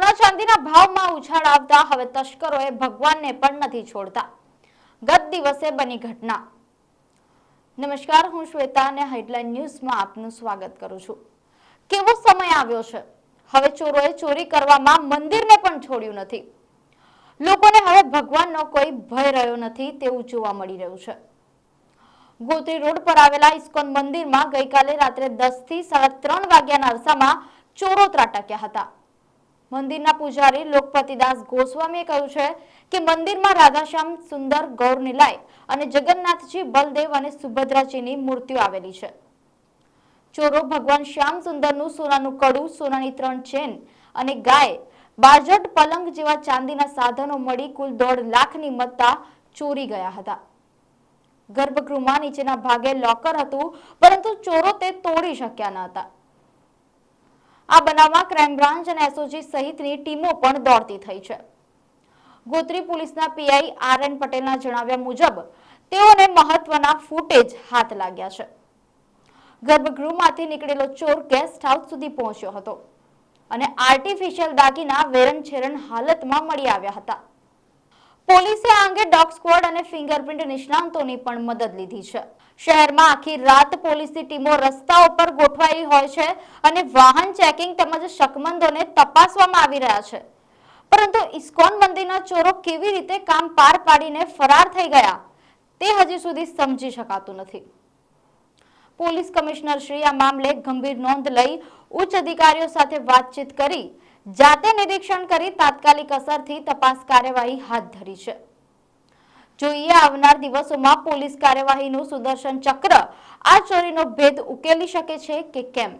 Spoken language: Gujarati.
ચાંદીના ભાવમાં ઉછાળ આવતા હવે તસ્કરોએ ભગવાનને પણ નથી છોડતા. ગત દિવસે બની ઘટના. નમસ્કાર, હું શ્વેતા અને હેડલાઇન ન્યૂઝમાં આપનું સ્વાગત કરું છું. કેવો સમય આવ્યો છે? હવે ચોરોએ ચોરી કરવામાં મંદિરને પણ છોડ્યું નથી. લોકોને હવે ભગવાનનો કોઈ ભય રહ્યો નથી તેવું જોવા મળી રહ્યું છે. ગોત્રી રોડ પર આવેલા ઇસ્કોન મંદિરમાં ગઈકાલે રાત્રે દસથી સાડા ત્રણ વાગ્યાના અરસામાં ચોરો ત્રાટક્યા હતા. મંદિરના પૂજારી લોકપતિદાસ ગોસ્વામીએ કહ્યું છે કે મંદિરમાં રાધાશ્યામ, સુંદર, ગૌર નિલાય અને જગન્નાથજી, બલદેવ અને સુભદ્રાજીની મૂર્તિઓ આવેલી છે. ચોરો ભગવાન શ્યામ સુંદરનું સોનાનું કડું, સોનાની ત્રણ ચેન અને ગાય બાજટ પલંગ જેવા ચાંદીના સાધનો મળી કુલ દોઢ લાખની મત્તા ચોરી ગયા હતા. ગર્ભગૃહમાં નીચેના ભાગે લોકર હતું, પરંતુ ચોરો તે તોડી શક્યા ન હતા. આ બનાવમાં ક્રાઇમ બ્રાન્ચ અને એસઓજી સહિતની ટીમો પણ દોડતી થઈ છે. ગોત્રી પોલીસના પીઆઈ આર એન પટેલના જણાવ્યા મુજબ, તેઓને મહત્વના ફૂટેજ હાથ લાગ્યા છે. ગર્ભગૃહમાંથી નીકળેલો ચોર ગેસ્ટ હાઉસ સુધી પહોંચ્યો હતો અને આર્ટિફિશિયલ દાગીના વેરણ છેરણ હાલતમાં મળી આવ્યા હતા. પોલીસે આ અંગે ડોગ સ્ક્વોડ અને ફિંગરપ્રિન્ટ નિષ્ણાંતોની પણ મદદ લીધી છે. શહેરમાં આખી રાત પોલીસની ટીમો રસ્તાઓ પર ગોઠવાઈ હોય છે અને વાહન ચેકિંગ તેમજ શકમંદોને તપાસવામાં આવી રહ્યા છે. પરંતુ ઇસ્કોન મંદિરના ચોરો કેવી રીતે કામ પાર પાડીને ફરાર થઈ ગયા, તે હજી સુધી સમજી શકાતું નથી. પોલીસ કમિશનર શ્રી આ મામલે ગંભીર નોંધ લઈ ઉચ્ચ અધિકારીઓ સાથે વાતચીત કરી જાતે નિરીક્ષણ કરી તાત્કાલિક અસરથી તપાસ કાર્યવાહી હાથ ધરી છે. જોઈએ આવનાર દિવસોમાં પોલીસ કાર્યવાહીનું સુદર્શન ચક્ર આ ચોરીનો ભેદ ઉકેલી શકે છે કે કેમ?